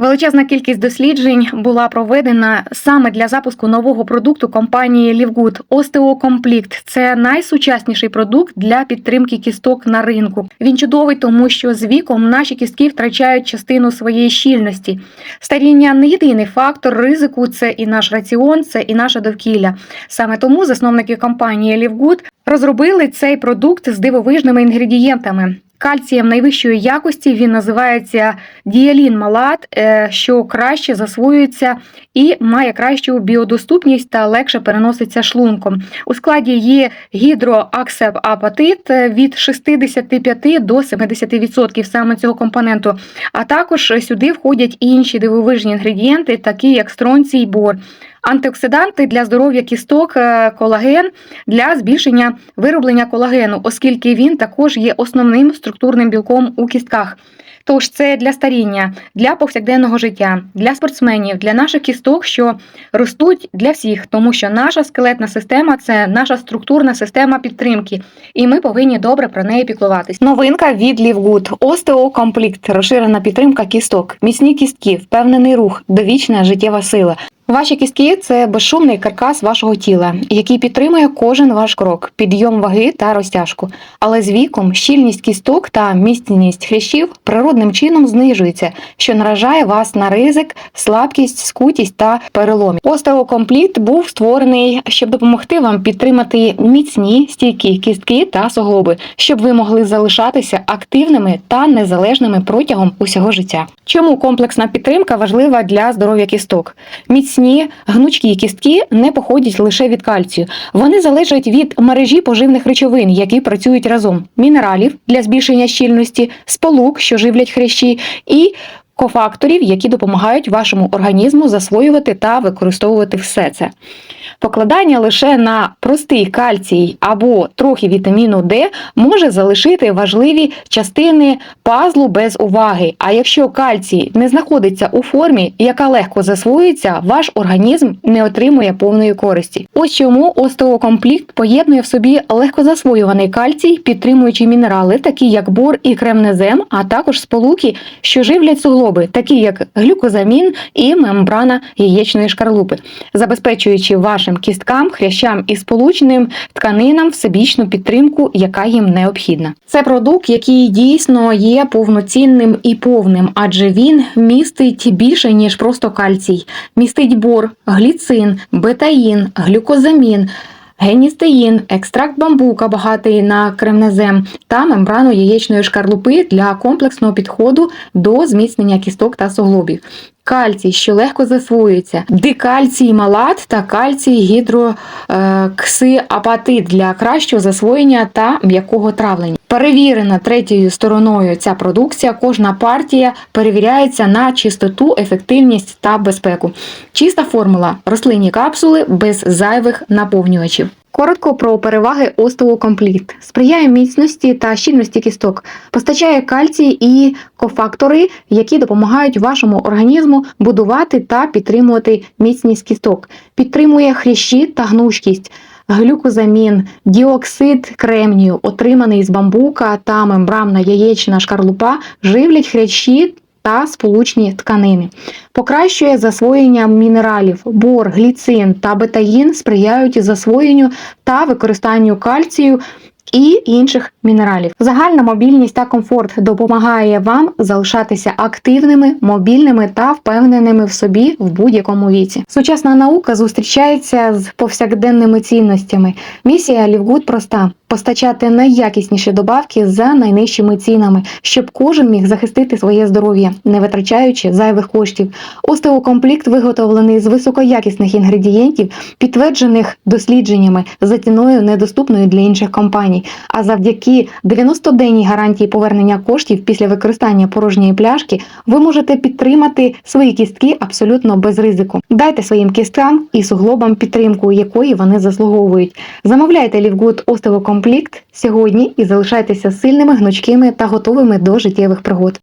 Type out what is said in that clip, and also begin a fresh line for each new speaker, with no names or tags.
Величезна кількість досліджень була проведена саме для запуску нового продукту компанії Лівгуд. Остеокомплікт це найсучасніший продукт для підтримки кісток на ринку. Він чудовий, тому що з віком наші кістки втрачають частину своєї щільності. Старіння не єдиний фактор ризику. Це і наш раціон, це і наше довкілля. Саме тому засновники компанії Лівгуд розробили цей продукт з дивовижними інгредієнтами. Кальцієм найвищої якості він називається діалін малат, е, що краще засвоюється і має кращу біодоступність та легше переноситься шлунком. У складі є гідроаксепапатит е, від 65 до 70% саме цього компоненту. А також сюди входять інші дивовижні інгредієнти, такі як стронцій бор. Антиоксиданти для здоров'я кісток, е, колаген для збільшення вироблення колагену, оскільки він також є основним структурним білком у кістках. Тож це для старіння, для повсякденного життя, для спортсменів, для наших кісток, що ростуть для всіх, тому що наша скелетна система це наша структурна система підтримки, і ми повинні добре про неї піклуватись. Новинка від Лівгуд Остеокомплікт, розширена підтримка кісток, міцні кістки, впевнений рух, довічна життєва сила. Ваші кістки це безшумний каркас вашого тіла, який підтримує кожен ваш крок, підйом ваги та розтяжку. Але з віком щільність кісток та міцність хрящів природним чином знижується, що наражає вас на ризик, слабкість, скутість та переломі. Остеокомплікт був створений, щоб допомогти вам підтримати міцні стійкі кістки та суглоби, щоб ви могли залишатися активними та незалежними протягом усього життя. Чому комплексна підтримка важлива для здоров'я кісток? Міцні гнучкі кістки не походять лише від кальцію. Вони залежать від мережі поживних речовин, які працюють разом: мінералів для збільшення щільності, сполук, що живлять хрящі, і кофакторів, які допомагають вашому організму засвоювати та використовувати все це. Покладання лише на простий кальцій або трохи вітаміну Д може залишити важливі частини пазлу без уваги. А якщо кальцій не знаходиться у формі, яка легко засвоюється, ваш організм не отримує повної користі. Ось чому остеокомплікт поєднує в собі легкозасвоюваний кальцій, підтримуючи мінерали, такі як бор і кремнезем, а також сполуки, що живлять суглоби, такі як глюкозамін і мембрана яєчної шкарлупи, забезпечуючи вашим кісткам, хрящам і сполучним тканинам всебічну підтримку, яка їм необхідна. Це продукт, який дійсно є повноцінним і повним, адже він містить більше ніж просто кальцій, містить бор, гліцин, бетаїн, глюкозамін. Геністеїн, екстракт бамбука, багатий на кремнезем та мембрану яєчної шкарлупи для комплексного підходу до зміцнення кісток та суглобів. Кальцій, що легко засвоюється, дикальцій малат та кальцій гідроксиапатит для кращого засвоєння та м'якого травлення. Перевірена третьою стороною ця продукція, кожна партія перевіряється на чистоту, ефективність та безпеку. Чиста формула рослинні капсули без зайвих наповнювачів. Коротко про переваги остеокомплікт. Сприяє міцності та щільності кісток, постачає кальцій і кофактори, які допомагають вашому організму будувати та підтримувати міцність кісток, підтримує хрящі та гнучкість. Глюкозамін, діоксид кремнію, отриманий з бамбука та мембранна яєчна шкарлупа, живлять хрящі та сполучні тканини. Покращує засвоєння мінералів, бор, гліцин та бетаїн сприяють засвоєнню та використанню кальцію. І інших мінералів. Загальна мобільність та комфорт допомагає вам залишатися активними, мобільними та впевненими в собі в будь-якому віці. Сучасна наука зустрічається з повсякденними цінностями. Місія Лівгуд проста: постачати найякісніші добавки за найнижчими цінами, щоб кожен міг захистити своє здоров'я, не витрачаючи зайвих коштів. Остеокомплект виготовлений з високоякісних інгредієнтів, підтверджених дослідженнями за ціною недоступною для інших компаній. А завдяки 90-денній гарантії повернення коштів після використання порожньої пляшки, ви можете підтримати свої кістки абсолютно без ризику. Дайте своїм кісткам і суглобам підтримку, якої вони заслуговують. Замовляйте Лівгуд Остеокомплект сьогодні і залишайтеся сильними, гнучкими та готовими до життєвих пригод.